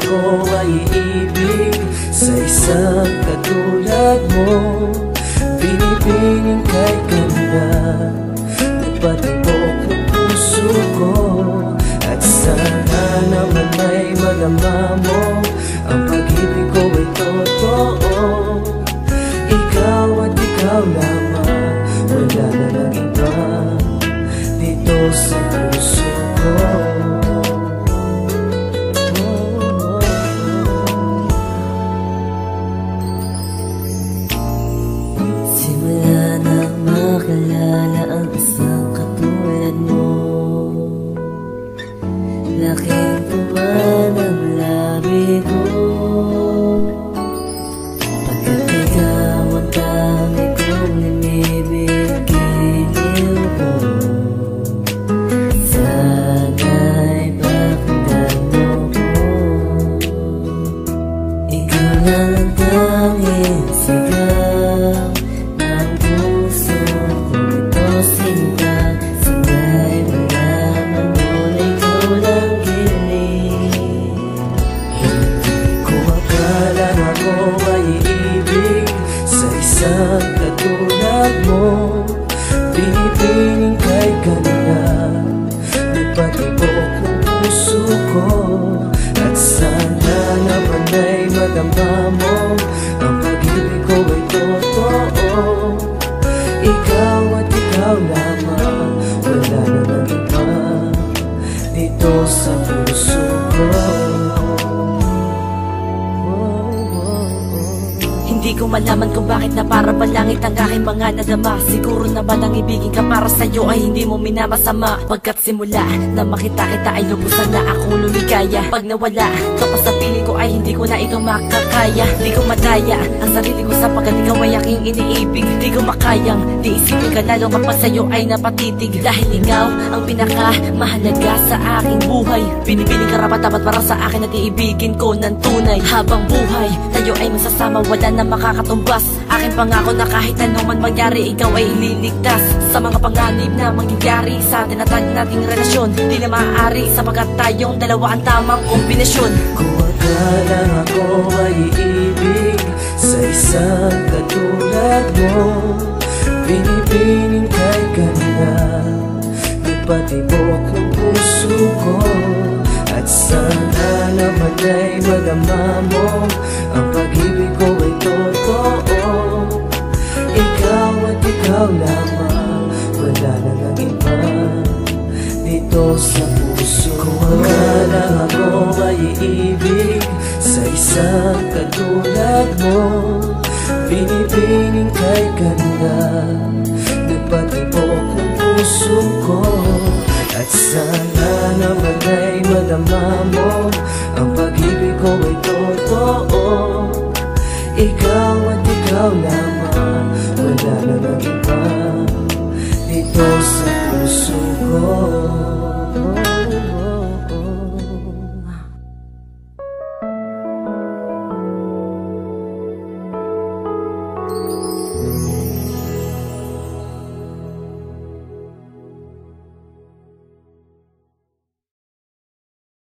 ako ay ibig sa isang katulad mo. Binibining kay ganda Tapat ibok ng puso ko. At sana naman ay magama mo. Ang pag-ibig ko ay totoo. Ikaw at ikaw lang. aking isang katulad mo. Binibining kay ganda Nagpatibok ng puso ko. At sana naman ay madama mo. Ang pag-ibig ko ay totoo. Ikaw at ikaw lamang. Wala namang iba. Dito sa Hindi ko malaman kung bakit na para balangit ang aking mga nadama. Siguro naman ang ibigin ka para sa'yo ay hindi mo minamasama Pagkat simula na makita kita ay lubusan na ako lumigaya. Pag nawala ka pa sa piling ko ay hindi ko na ito makakaya. Di ko madaya ang sarili ko sapagkat ikaw ay aking iniibig. Di ko makayang di isipin ka lalo kapag sa'yo ay napatitig. Dahil ikaw ang pinaka mahalaga sa aking buhay. Binibiling karapat dapat para sa akin at iibigin ko ng tunay. Habang buhay tayo ay masasama. Wala na makakatumbas. Aking pangako na kahit anong man mangyari Ikaw ay ililigtas. Sa mga panganib na mangyayari Sa tinatag nating relasyon Di na maaari sapagkat tayong dalawa ang tamang kombinasyon. Kung akala ako ay iibig Sa isang katulad mo Binibining kay ganda Nagpatibok ng puso ko At sana naman ay madama mo Ang ikaw lamang Wala na lang iba. Dito sa puso ko Akala ako ay iibig Sa isang katulad mo. Binibining kay ganda Nagpatibok ng puso ko. At sana naman ay madama mo Ang Wala